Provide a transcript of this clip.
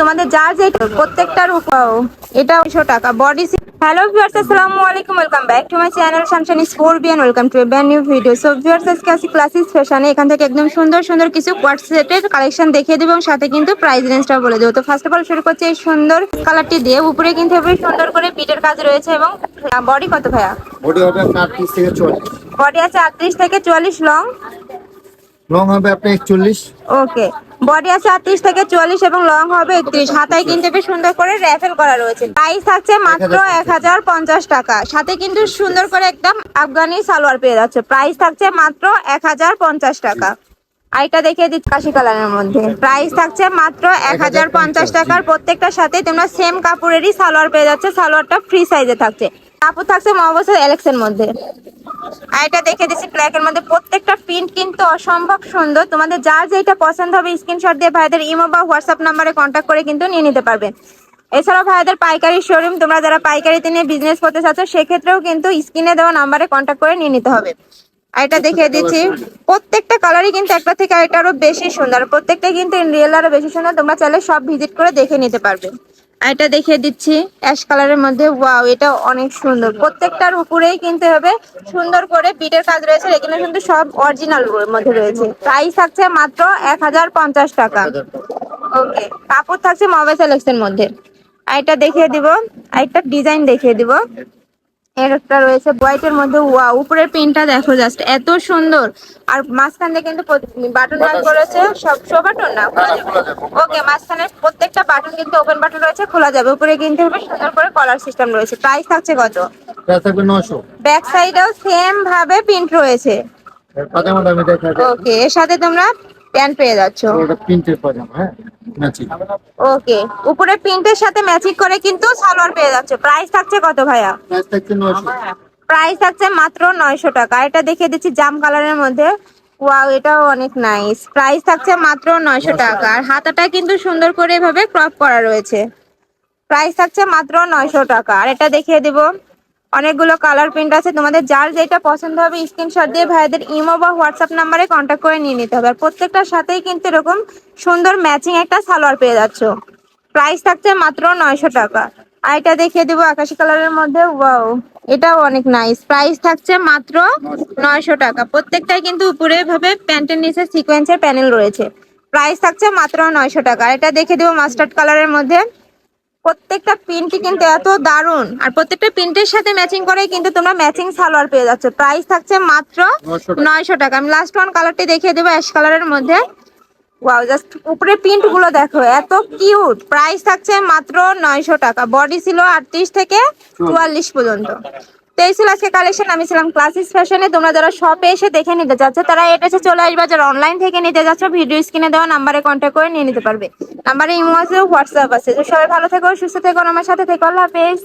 তোমাদের যার যে প্রত্যেকটার এটা উনিশশো টাকা। বডি হ্যালো ভিউয়ার্স আসসালামু আলাইকুম welcome back to my channel শামশান স্কোরবিয়ান welcome to ban new video so viewers আজকে আসি ক্লাসিস ফ্যাশনে এখান থেকে একদম সুন্দর সুন্দর কিছু কোয়ার্ট সেটের কালেকশন দেখিয়ে দেবো এবং সাথে কিন্তু প্রাইস রেঞ্জটা বলে দেবো। তো ফার্স্ট অফ অল শুরু করছি এই সুন্দর কালারটি দিয়ে। উপরে কিন্তু এভাবে সুন্দর করে পিটের কাজ রয়েছে এবং বডি কত ভাইয়া? বডি হবে আপনার আটত্রিশ থেকে চুয়াল্লিশ। বডি আছে আটত্রিশ থেকে চুয়াল্লিশ লং লং হবে আপনার একচল্লিশ। ওকে বডি আছে আটত্রিশ থেকে চুয়াল্লিশ এবং লং হবে একত্রিশ। হাতায় কিন্তু বেশ সুন্দর করে র্যাফেল করা রয়েছে। প্রাইস থাকছে মাত্র এক হাজার পঞ্চাশ। টাকা। সাথে কিন্তু সুন্দর করে একদম আফগানি সালোয়ার পেয়ে যাচ্ছে। প্রাইস থাকছে মাত্র এক হাজার পঞ্চাশ টাকা। আইটা দেখিয়ে দিচ্ছি কাশি কালারের মধ্যে। প্রাইস থাকছে মাত্র এক হাজার পঞ্চাশ টাকার। প্রত্যেকটার সাথে তোমরা সেম কাপড়েরই সালোয়ার পেয়ে যাচ্ছে। সালোয়ারটা ফ্রি সাইজে থাকছে। কাপড় থাকছে মহাবসের এলেক্সের মধ্যে। আর এটা দেখে দিচ্ছি ব্ল্যাক এর মধ্যে। প্রত্যেকটা প্রিন্ট কিন্তু অসম্ভব সুন্দর। তোমাদের যার যেটা পছন্দ হবে স্ক্রিনশট দিয়ে ভাইদের ইমো বা হোয়াটসঅ্যাপ নাম্বারে কন্ট্যাক্ট করে কিন্তু নিয়ে নিতে পারবে এছাড়াও ভাইদের পাইকারি শোরুম তোমরা যারা পাইকারিতে নিয়ে বিজনেস করতে চাচ্ছ সেক্ষেত্রেও কিন্তু স্ক্রিনে দেওয়া নাম্বারে কন্ট্যাক্ট করে নিয়ে নিতে হবে। আর এটা দেখিয়ে দিচ্ছি প্রত্যেকটা কালারই কিন্তু একটা থেকে একটা আরও বেশি সুন্দর। প্রত্যেকটা কিন্তু রিয়েল আরও বেশি সুন্দর। তোমরা চাইলে সব ভিজিট করে দেখে নিতে পারবে। আর এটা দেখিয়ে দিচ্ছি অ্যাশ কালারের মধ্যে ওয়াও এটা অনেক সুন্দর। প্রত্যেকটার উপরেই কিন্তু হবে সুন্দর করে বিটের কাজ রয়েছে। এখানে কিন্তু সব অরিজিনাল মধ্যে রয়েছে। প্রাইস থাকছে মাত্র এক হাজার পঞ্চাশ টাকা। ওকে কাপড় থাকছে মোবাইল সিলেকশন মধ্যে। আর এটা দেখিয়ে দিব আর একটা ডিজাইন দেখিয়ে দিব। এর একটা রয়েছে হোয়াইটের মধ্যে ওয়া উপরের প্রিন্টটা দেখো জাস্ট এত সুন্দর। আর মাঝখান দিয়ে কিন্তু বাটন ওয়ার্ক করেছে সব শো বাটন না ওকে মাঝখানে প্রত্যেকটা বাটন কিন্তু ওপেন বাটন রয়েছে খোলা যাবে। উপরে কিন্তু সুন্দর করে কলার সিস্টেম রয়েছে। প্রাইস থাকছে কত? ব্যাক সাইডেও সেম ভাবে প্রিন্ট রয়েছে। ওকে এর সাথে তোমরা প্যান্ট পেয়ে যাচ্ছ। ওটা প্রিন্টের পাজামা হ্যাঁ? ম্যাচিং ওকে উপরে প্রিন্টের সাথে ম্যাচিং করে কিন্তু সালোয়ার পেয়ে যাচ্ছে। প্রাইস থাকছে কত ভাইয়া? প্রাইস থাকছে নশো প্রাইস থাকছে মাত্র নয়শো টাকা। এটা দেখিয়ে দিচ্ছি জাম কালারের মধ্যে। ওয়াও এটাও অনেক নাইস প্রাইস থাকছে মাত্র নয়শো টাকা। আর হাতাটা কিন্তু সুন্দর করে এভাবে ক্রপ করা রয়েছে। প্রাইস থাকছে মাত্র নয়শো টাকা। আর এটা দেখিয়ে দিব। অনেকগুলো কালার প্রিন্ট আছে। তোমাদের যার যেটা পছন্দ হবে স্ক্রিনশট দিয়ে ভাইদের ইমো বা হোয়াটসঅ্যাপ নাম্বারে কন্ট্যাক্ট করে নিয়ে নিতে হবে। আর প্রত্যেকটার সাথেই কিন্তু এরকম সুন্দর ম্যাচিং একটা সালোয়ার পেয়ে যাচ্ছ। প্রাইস থাকছে মাত্র নয়শো টাকা। আর এটা দেখিয়ে দিব আকাশি কালারের মধ্যে। ওয়াও এটাও অনেক নাইস প্রাইস থাকছে মাত্র নয়শো টাকা। প্রত্যেকটাই কিন্তু উপরে ভাবে প্যান্টের নিচে সিকোয়েন্সের প্যানেল রয়েছে। প্রাইস থাকছে মাত্র নয়শো টাকা। আর এটা দেখে দিব মাস্টার্ড কালারের মধ্যে। প্রত্যেকটা প্রিন্টই কিন্তু এত দারুণ আর প্রত্যেকটা প্রিন্টের সাথে ম্যাচিং করে কিন্তু তোমরা ম্যাচিং সালোয়ার পেয়ে যাচ্ছ। প্রাইস থাকছে মাত্র 900 টাকা। নয়শো টাকা। আমি লাস্ট ওয়ান কালারটি দেখিয়ে দেবো অ্যাশ কালারের মধ্যে। ওয়াও জাস্ট উপরে প্রিন্টগুলো দেখো এত কিউট প্রাইস থাকছে মাত্র নয়শো টাকা। বডি ছিল আটত্রিশ থেকে চুয়াল্লিশ পর্যন্ত। তো এই আজকে কালেকশন আমি ছিলাম ক্লাসিস ফ্যাশনে তোমরা যারা শপে এসে দেখে নিতে চাচ্ছো তারা এটা চলে আসবে। যারা অনলাইন থেকে নিতে যাচ্ছ ভিডিও স্ক্রিনে দেওয়া নাম্বারে কন্ট্যাক্ট করে নিয়ে নিতে পারবে। নাম্বারে ইমো আছে হোয়াটসঅ্যাপ আছে। তো সবাই ভালো থেকো, সুস্থ থেকো আমার সাথে থেকো। আল্লাহ হাফেজ।